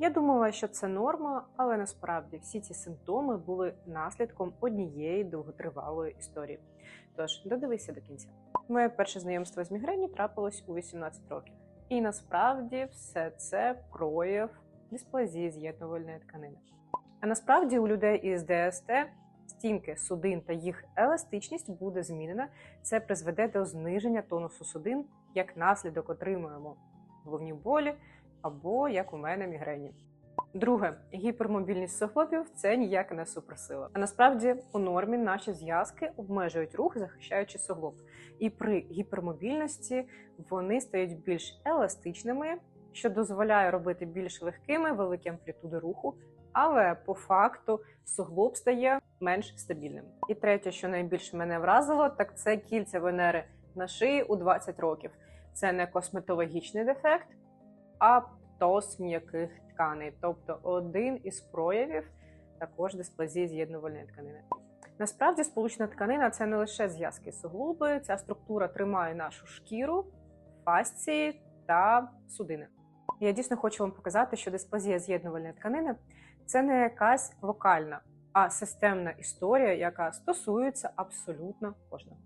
Я думала, що це норма, але насправді всі ці симптоми були наслідком однієї довготривалої історії. Тож додивися до кінця. Моє перше знайомство з мігрені трапилось у 18 років. І насправді все це прояв дисплазії з'єднувальної тканини. А насправді у людей із ДСТ стінки судин та їх еластичність буде змінена. Це призведе до зниження тонусу судин, як наслідок отримуємо головні болі або як у мене мігрені. Друге, гіпермобільність суглобів це ніяка не суперсила. А насправді у нормі наші зв'язки обмежують рух, захищаючи суглоб. І при гіпермобільності вони стають більш еластичними, що дозволяє робити більш легкими великі амплітуди руху, але по факту суглоб стає менш стабільним. І третє, що найбільше мене вразило, так це кільця Венери на шиї у 20 років. Це не косметологічний дефект, а птоз м'яких тканей, тобто один із проявів також дисплазії з'єднувальної тканини. Насправді, сполучна тканина це не лише зв'язки суглоби, ця структура тримає нашу шкіру, фасції та судини. Я дійсно хочу вам показати, що дисплазія з'єднувальної тканини це не якась локальна, а системна історія, яка стосується абсолютно кожного.